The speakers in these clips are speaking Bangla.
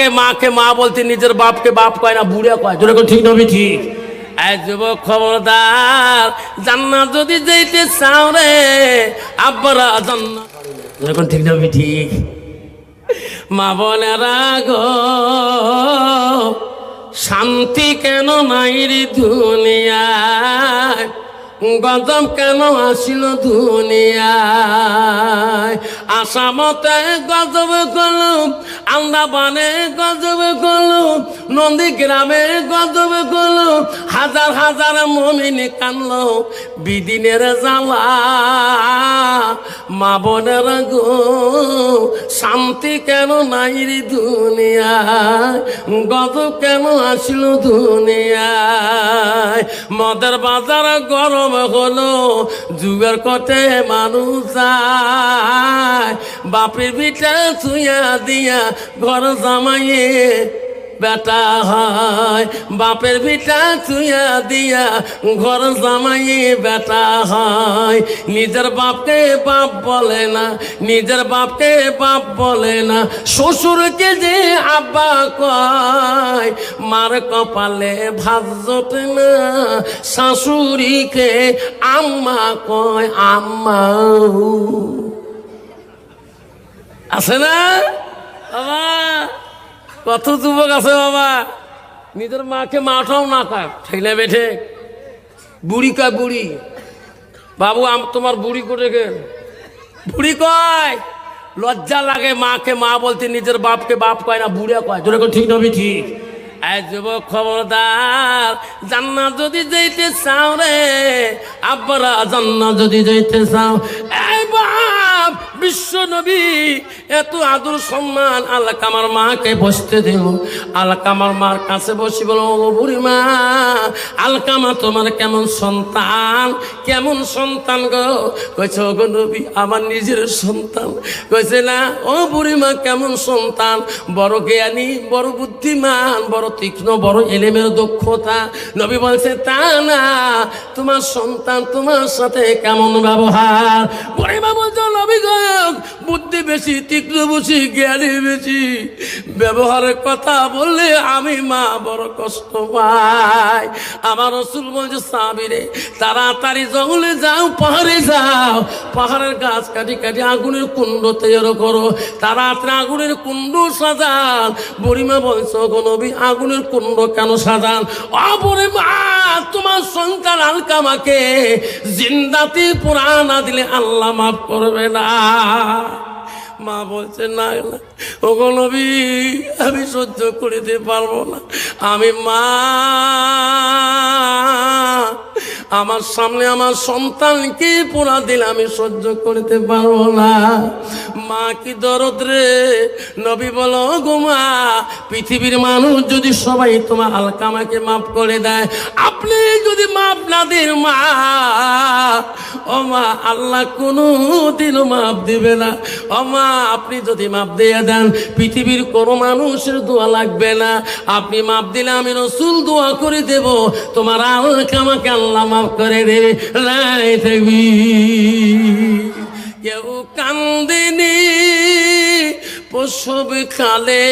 লাগে মাকে, মা বলতে নিজের বাপকে বাপ কয় না, বুড়ে কয়। তোর ঠিক নবি ঠিক? যুবক খবরদার, জান্নাত যদি যেতে চাও রে, আব্বারা জান্নাত। এখন ঠিক নবি ঠিক? মা বোনেরা গো শান্তি কেন নাই রে দুনিয়ায় গজব কেন আসিল দুনিয়ায়? আসামতে গজব করলুম আন্দাবানে গজব করলুম নন্দী গ্রামে গজব করলুম, হাজার হাজার মমিনি কানলো বিদিনের জ্বালা, মা বোনের গো শান্তি কেন নাই রে দুনিয়ায়? কেন আসিল দুনিয়ায়? মদের বাজার গরম হলো, যুগের কটে মানুষ বাপের বিটা চুয়া দিয়া ঘর জামাইয়ে বেটা হয়, বাপের বিটা চুয়া দিয়া ঘর জামাইয়ে বেটা হয়। নিজের বাপকে বাপ বলে না, নিজের বাপকে বাপ বলে না। শ্বশুরকে যে আব্বা কয়, মার কপালে ভাত জোটে না। শাশুড়িকে আম্মা কয়, আম্মা। আছে না? বাবা। কত যুবক আছে বাবা। নিজের মাকে মাঠাও না ঠিক না বেঠে বুড়ি কয় বুড়ি? বাবু, আম তোমার বুড়ি করে গে বুড়ি কয়? লজ্জা লাগে মাকে, মা বলতে নিজের বাপকে বাপ কয় না, বুড়ে কয়। তোর ঠিক নবি ঠিক? যুবক খবরদার, জান্নাত যদি যেতে চাও রে, আব্বারা জান্নাত যদি যেতে চাও। এই বাপ, বিশ্ব নবী, এত আদর সম্মান আল্লাহ আমার মাকে বসতে দিল আল্লাহ আমার মার কাছে বসি বলো বুড়ি মা আলকামা তোমার কেমন সন্তান কেমন সন্তান গো? কইছে গো নবী, আমার নিজের সন্তান। কইছে, না, ও বুড়ি মা, কেমন সন্তান? বড় জ্ঞানী, বড় বুদ্ধিমান, বড় তীক্ষ্ণ, বড় এলেমের দক্ষতা। নবী বলছে, তা না, তোমার সন্তান তোমার সাথে কেমন ব্যবহার? বুড়ি মা বলছে, নবী গো বুদ্ধি বেশি তীক্ষ্ণ বেশি জ্ঞানী বেশি। ব্যবহারের কথা বললে আমি মা বড় কষ্ট পাই। আমার রসুল বলছে, সাবিরে, তাড়াতাড়ি জঙ্গলে যাও, পাহাড়ে যাও। পাহাড়ের গাছ কাটি কাটি আগুনের কুণ্ড তৈরি করো। তাড়াতাড়ি আগুনের কুণ্ড সাজান। বুড়িমা বলছে নবী, আগুনের কুণ্ড কেন সাজান? অপরিমা তোমার সন্তান আলকামাকে জিন্দাতি পুরানা দিলে আল্লাহ মাফ করবে না। মা বলছে না ওগো নবী আমি সহ্য করিতে পারব না। আমি মা আমার সামনে আমার সন্তানকে পোড়া দিলে আমি সহ্য করতে পারব না। মা, কি দরদ রে? নবী বলো, গো মা, পৃথিবীর মানুষ যদি সবাই তোমার আলকামাকে মাফ করে দেয়, আপনি যদি মাফ না দেন, মা, ও মা, আল্লাহ কোনো দিনও মাফ দিবে না। ও মা, আপনি যদি মাপ দিয়ে দেন, পৃথিবীর কোনো মানুষের দোয়া লাগবে না। আপনি মাপ দিলে আমি রসুল দোয়া করে দেব। তোমার আল্লাহকে আমাকে আল্লাহ মাফ করে দেবে। রাই থাকবি কেউ কান্দিনি, প্রসব খালে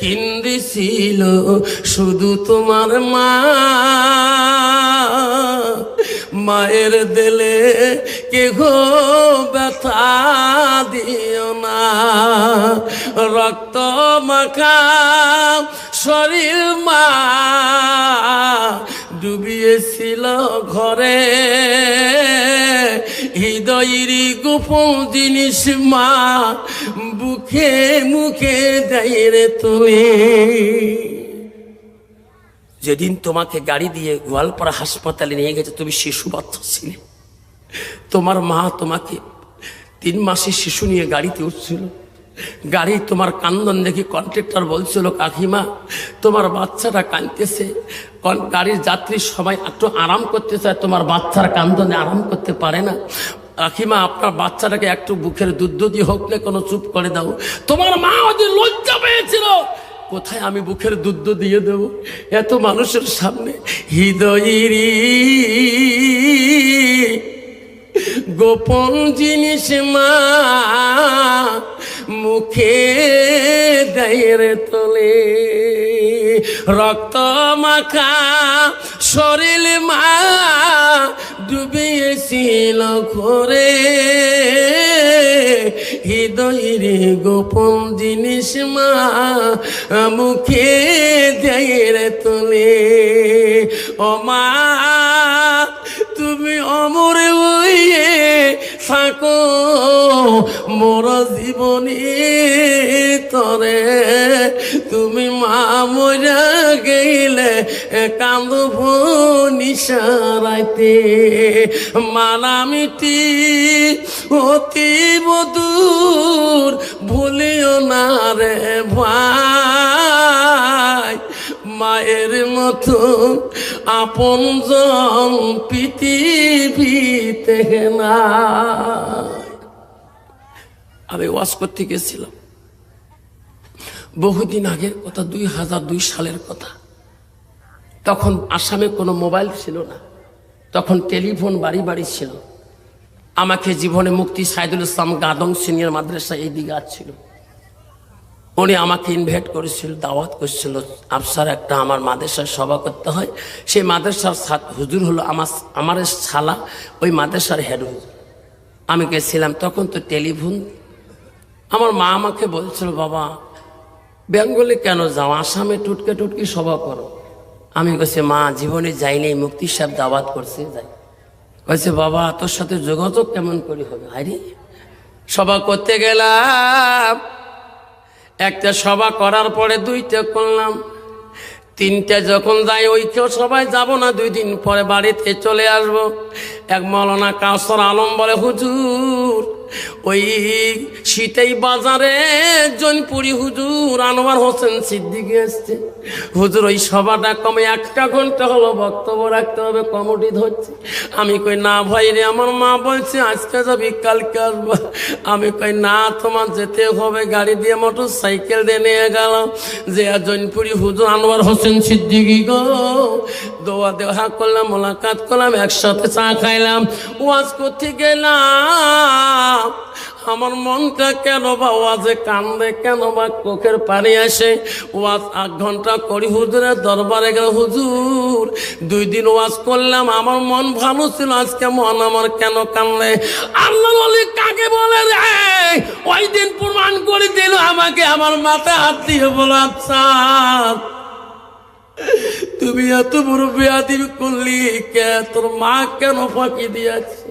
কিন্দিছিল শুধু তোমার মা। মায়ের দিলে কে গো ব্যথা দিও না। রক্ত মাখা শরীর মা। ডুবিয়েছিল ঘরে। হৃদয়ের গোপন জিনিস মা বুকে মুখে দেয় রে তুমি। যেদিন তোমাকে গাড়ি দিয়ে গোয়ালপাড়া হাসপাতালে নিয়ে গেছে, তুমি শিশু বাচ্চা ছিলে তোমার মা তোমাকে তিন মাসের শিশু নিয়ে গাড়িতে উঠছিল। গাড়ি তোমার কান্দন দেখি কন্ট্রাক্টর বলছিল, কাকিমা, তোমার বাচ্চাটা কাঁদতেছে। গাড়ির যাত্রীর সবাই একটু আরাম করতে চায়, তোমার বাচ্চার কান্দনে আরাম করতে পারে না। কাকিমা, আপনার বাচ্চাটাকে একটু বুকের দুধ দিয়ে হোক না কোনো, চুপ করে দাও। তোমার মা ওদের লজ্জা পেয়েছিল। কোথায় আমি বুকের দুধ দিয়ে দেব? এত মানুষের সামনে হৃদয়েরই গোপন জিনিস মা মুখে গায়ের তোলে রক্ত মাখা শরীর মা ডুবিয়েছিল ঘরে। হৃদয়ের গোপন জিনিস মা মুখে দেয়ের তোলে। ও মা, তুমি অমর হইয়ে থাকো। মোর জীবনী তরে। তুমি মা মরা গেলে কান্দব নিশারাইতে। মালামিটি অতি বদূর ভুলিও না রে ভাই। মায়ের মতো আপন জন পৃথিবীতে না। আমি ওয়াজ করতে গেছিলাম। বহুদিন আগের কথা, দুই হাজার দুই সালের কথা। তখন আসামে কোনো মোবাইল ছিল না। তখন টেলিফোন বাড়ি বাড়ি ছিল। আমাকে জীবনে মুক্তি সাইদুল ইসলাম গাদং সিনিয়র মাদ্রাসা এই দিকে ছিল উনি আমাকে ইনভাইট করেছিল, দাওয়াত করেছিল, আফসার, একটা আমার মাদ্রাসার সভা করতে হয়। সেই মাদ্রাসার হুজুর হলো আমার আমার ছালা ওই মাদ্রাসার হেড হুজুর। আমি গেছিলাম, তখন তো টেলিফোন আমার মা আমাকে বলছিল, বাবা, বেঙ্গলে কেন যাও? আসামে টুটকে টুটকি সভা করো। আমি কইছি, মা, জীবনে যাইনি মুক্তি সাহেব দাওয়াত করছে, যাই। কইছে, বাবা, তোর সাথে যোগাযোগ কেমন করে হবে? আরে, সভা করতে গেলাম। একটা সভা করার পরে দুইটা করলাম। তিনটা যখন যাই ওইকেও সবাই যাব না, দুই দিন পরে বাড়িতে চলে আসব। এক মৌলানা কাসর আলম বলে, হুজুর, ওই শীতেই বাজারে জনপুরি হুজুর আনোয়ার হোসেন সিদ্দিকি এসছে। হুজুর, ওই সভাটা কমে একটা ঘণ্টা হলো, বক্তব্য রাখতে হবে, কমিটি ধরছে। আমি কই, না ভাই রে, আমার মা বলছে, আজকে যাবি, কালকে আসব। আমি কই, না, তোমার যেতে হবে, গাড়ি দিয়ে মোটর সাইকেল দিয়ে নিয়ে গেলাম। যে জৈনপুরি হুজুর আনোয়ার হোসেন সিদ্দিকি গো। দোয়া দেওয়া করলাম, মোলাকাত করলাম, একসাথে চা খাইলাম। ওয়াজ করতে গেলাম। আমার মনটা কেন বা ওয়াজে কান্দে, কেন বা চোখের পানি আসে? ওয়াজ আট ঘণ্টা করি হুজুরের দরবারে গেল, হুজুর, দুই দিন ওয়াজ করলাম, আমার মন ভালো ছিল, আজকে মন আমার কেন কান্দে? আল্লাহ বলে, কাকে বলে রে? ওই দিন প্রমাণ করে দিল আমাকে, আমার মাথা হাত দিয়ে বলো আচ্ছা তুমি এত বড় বেয়াদি করলি কে? তোর মা কেন ফাঁকি দিয়েছে?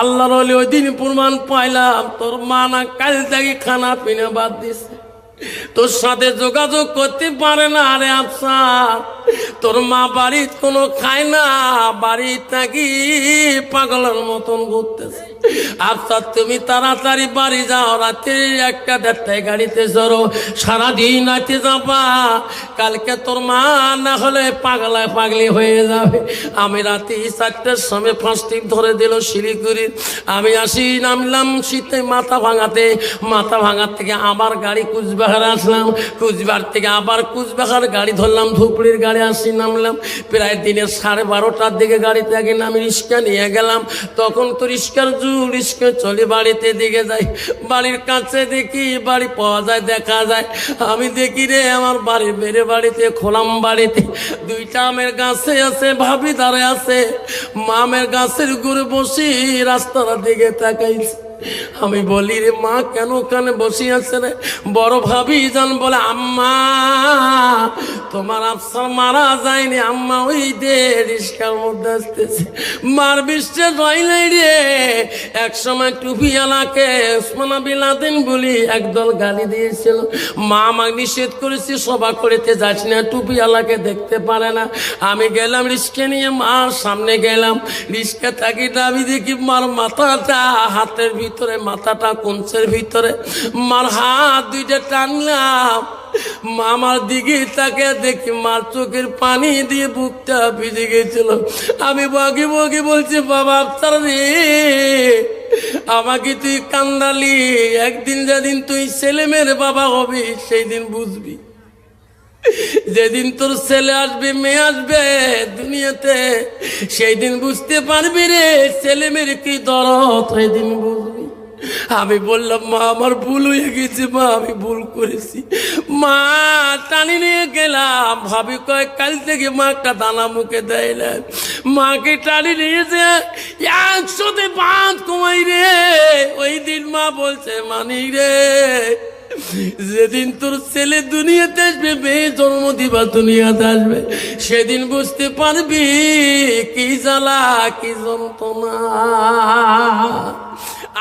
আল্লাহর হলে ওই দিন প্রমাণ পাইলাম, তোর মা না কাল থেকে খানা পিনা বাদ দিছে। তোর সাথে যোগাযোগ করতে পারে না আরে আফসা তোর মা বাড়ির কোনো খায় না বাড়ি থাকি পাগলের মতন ঘুরতেছে। আফসা তুমি তাড়াতাড়ি বাড়ি যাও, রাতে একটা দেড়টায় গাড়িতে চড়ো, সারাদিন রাতে যাবা। কালকে তোর মা না হলে পাগলায় পাগলি হয়ে যাবে। আমি রাতে চারটের সময় ফাঁসটি ধরে দিল শিলিগুড়ির আমি আসি, নামলাম শীতে মাথা ভাঙাতে। মাথা ভাঙার থেকে আবার গাড়ি কুচবিহার আসলাম। কুচবিহার থেকে আবার কুচবিহার গাড়ি ধরলাম, ধুপড়ির গাড়ি আসি, নামলাম। প্রায় দিনের সাড়ে বারোটার দিকে গাড়িতে আগে আমি রিক্সা নিয়ে গেলাম। তখন তো রিক্সার যুগ রিক্সা চলে বাড়িতে দিকে যাই। বাড়ির কাছে দেখি বাড়ি পাওয়া যায়, দেখা যায়। আমি দেখি রে, আমার বাড়ির বেড়ে বাড়িতে, খোলাম বাড়িতে। দুইটা আমের গাছে আছে, ভাবি দাঁড়ে আছে। মামের গাছের গুড়ে বসি রাস্তার দিকে তাকাইছে। আমি বলি রে মা, কেন ওখানে বসে আছে রে? বড় ভাবি যান বলে, আম্মা, তোমার আফসার মারা যায়নি। আম্মা, ওই দে রিস্কার মধ্যে আসতেছে। মার বিশ্বে রইলাই রে। এক সময় টুপিওয়ালাকে ওসমানা বিলাদিন বলি একদল গালি দিয়েছিল। মা আমাকে নিষেধ করেছি, সভা করিতে যাস না টুপিওয়ালাকে দেখতে পারে না। আমি গেলাম রিস্কে নিয়ে, মার সামনে গেলাম। রিস্কে থাকি আমি দেখি, মার মাথাটা হাতের ভিতরে মাথাটা কঞ্চের ভিতরে। মার হাত দুইটা টানলাম। মামার দিকে তাকে দেখি মার চোখের পানি দিয়ে বুকটা ভিজে গেছিল। আমি বগি বগি বলছি, বাবা আপনার রে, আমাকে তুই কান্দালি। একদিন যেদিন তুই ছেলে মেয়ের বাবা হবি সেই দিন বুঝবি। যেদিন তোর ছেলে আসবে, মেয়ে আসবে দুনিয়াতে সেই দিন বুঝতে পারবি রে, ছেলে মেয়ের কি দরদ সেই দিন বুঝবি। আমি বললাম, মা, আমার ভুল হয়ে গেছে, মা, আমি ভুল করেছি। মা, টানি নিয়ে গেলাম। ভাবি কয়, কাল থেকে মা একটা দানা মুখে দেয় মাকে টানি নিয়েছে একশোতে পাঁচ কমাই রে। ওই দিন মা বলছে, মানি রে, যেদিন তোর ছেলে দুনিয়াতে আসবে মেয়ে জন্ম দিবা দুনিয়াতে আসবে, সেদিন বুঝতে পারবি কি জ্বালা, কি যন্ত্রণা।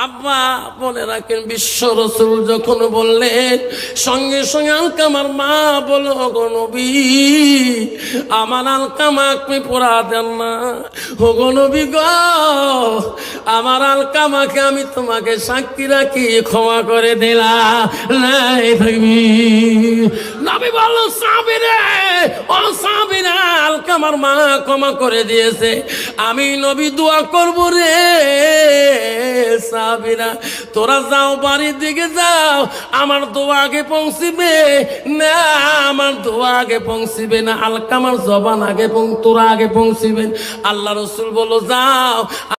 আব্বা মনে রাখেন, বিশ্ব রসুল যখন বললেন সঙ্গে সঙ্গে আলকামার মা বলো গো নবী, আমার আলকামা আপনি পড়া দেন না। ও গো গ, আমার আলকামাকে আমি তোমাকে সাক্ষী রাখি, ক্ষমা করে দিলাম নাই থাকবি নবী বলল, সাবিরে, ও সাবিরা, আলকামার মা ক্ষমা করে দিয়েছে। আমি নবী দোয়া করব রে সাবিরা। তোরা যাও বাড়ির দিকে যাও, আমার দোয়া আগে পৌঁছিবে না, আমার দোয়া আগে পৌঁছিবে না। আলকামার জবান আগে তোরা আগে পৌঁছিবেন। আল্লাহ রসুল বলো যাও।